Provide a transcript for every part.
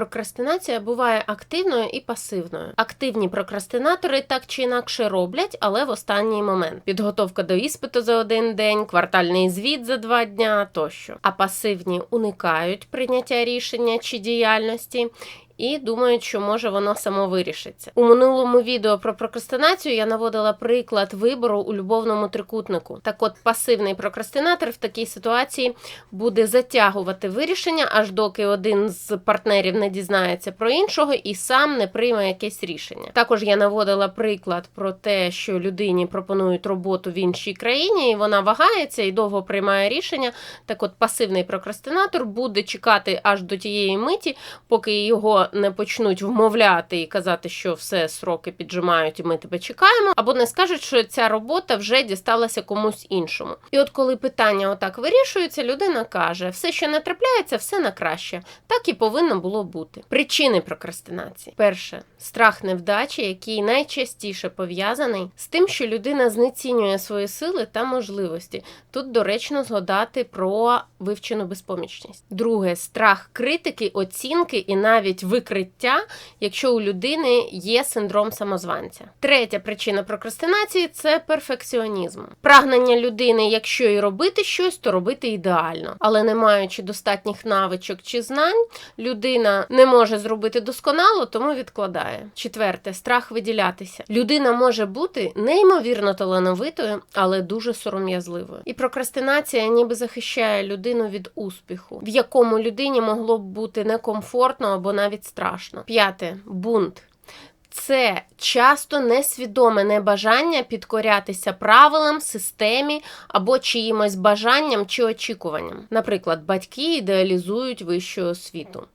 Прокрастинація буває активною і пасивною. Активні прокрастинатори так чи інакше роблять, але в останній момент. Підготовка до іспиту за один день, квартальний звіт за два дня тощо. А пасивні уникають прийняття рішення чи діяльності. І думають, що може воно само вирішиться. У минулому відео про прокрастинацію я наводила приклад вибору у любовному трикутнику. Так от пасивний прокрастинатор в такій ситуації буде затягувати вирішення, аж доки один з партнерів не дізнається про іншого і сам не прийме якесь рішення. Також я наводила приклад про те, що людині пропонують роботу в іншій країні, і вона вагається і довго приймає рішення. Так от пасивний прокрастинатор буде чекати аж до тієї миті, поки його не почнуть вмовляти і казати, що все сроки піджимають, і ми тебе чекаємо, або не скажуть, що ця робота вже дісталася комусь іншому. І от коли питання отак вирішується, людина каже: все, що не трапляється, все на краще. Так і повинно було бути. Причини прокрастинації: перше страх невдачі, який найчастіше пов'язаний з тим, що людина знецінює свої сили та можливості. Тут доречно згадати про вивчену безпомічність. Друге страх критики, оцінки і навіть викриття, якщо у людини є синдром самозванця. Третя причина прокрастинації це перфекціонізм. Прагнення людини, якщо і робити щось, то робити ідеально, але не маючи достатніх навичок чи знань, людина не може зробити досконало, тому відкладає. Четверте страх виділятися. Людина може бути неймовірно талановитою, але дуже сором'язливою. І прокрастинація ніби захищає людину від успіху, в якому людині могло б бути некомфортно або навіть страшно. П'яте бунт. Це часто несвідоме небажання підкорятися правилам, системі або чиїмось бажанням чи очікуванням. Наприклад, батьки ідеалізують вищу освіту,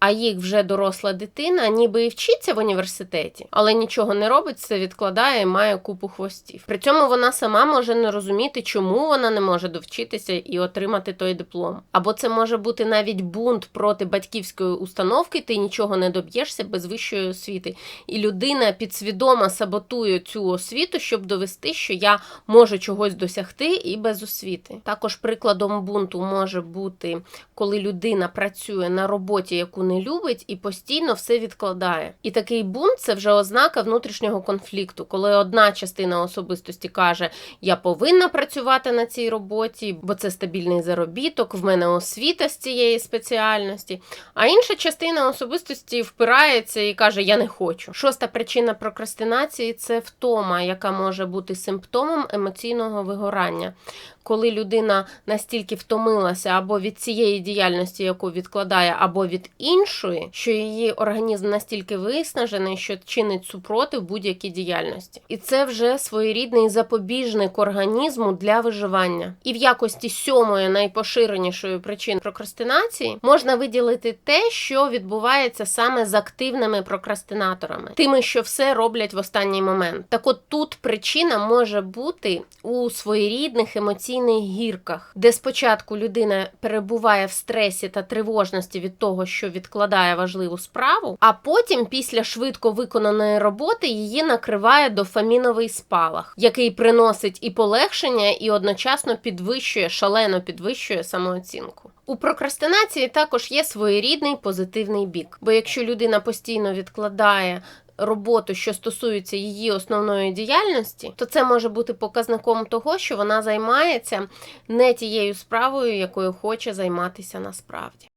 а їх вже доросла дитина, ніби і вчиться в університеті, але нічого не робить, все відкладає і має купу хвостів. При цьому вона сама може не розуміти, чому вона не може довчитися і отримати той диплом. Або це може бути навіть бунт проти батьківської установки, ти нічого не доб'єшся без вищої освіти. І людина підсвідомо саботує цю освіту, щоб довести, що я можу чогось досягти і без освіти. Також прикладом бунту може бути, коли людина працює на роботі, яку не любить, і постійно все відкладає. І такий бунт це вже ознака внутрішнього конфлікту, коли одна частина особистості каже: Я повинна працювати на цій роботі, бо це стабільний заробіток, в мене освіта з цієї спеціальності. А інша частина особистості впирається і каже: Я не хочу. Шоста причина прокрастинації це втома, яка може бути симптомом емоційного вигорання. Коли людина настільки втомилася або від цієї діяльності, яку відкладає, або від іншої, що її організм настільки виснажений, що чинить супротив будь-якій діяльності, і це вже своєрідний запобіжник організму для виживання. І в якості сьомої найпоширенішої причини прокрастинації можна виділити те, що відбувається саме з активними прокрастинаторами, тими, що все роблять в останній момент. Так, от тут причина може бути у своєрідних емоційних гірках, де спочатку людина перебуває в стресі та тривожності від того, що відкладає важливу справу, а потім, після швидко виконаної роботи, її накриває дофаміновий спалах, який приносить і полегшення, і одночасно підвищує, шалено підвищує самооцінку. У прокрастинації також є своєрідний позитивний бік, бо якщо людина постійно відкладає роботу, що стосується її основної діяльності, то це може бути показником того, що вона займається не тією справою, якою хоче займатися насправді.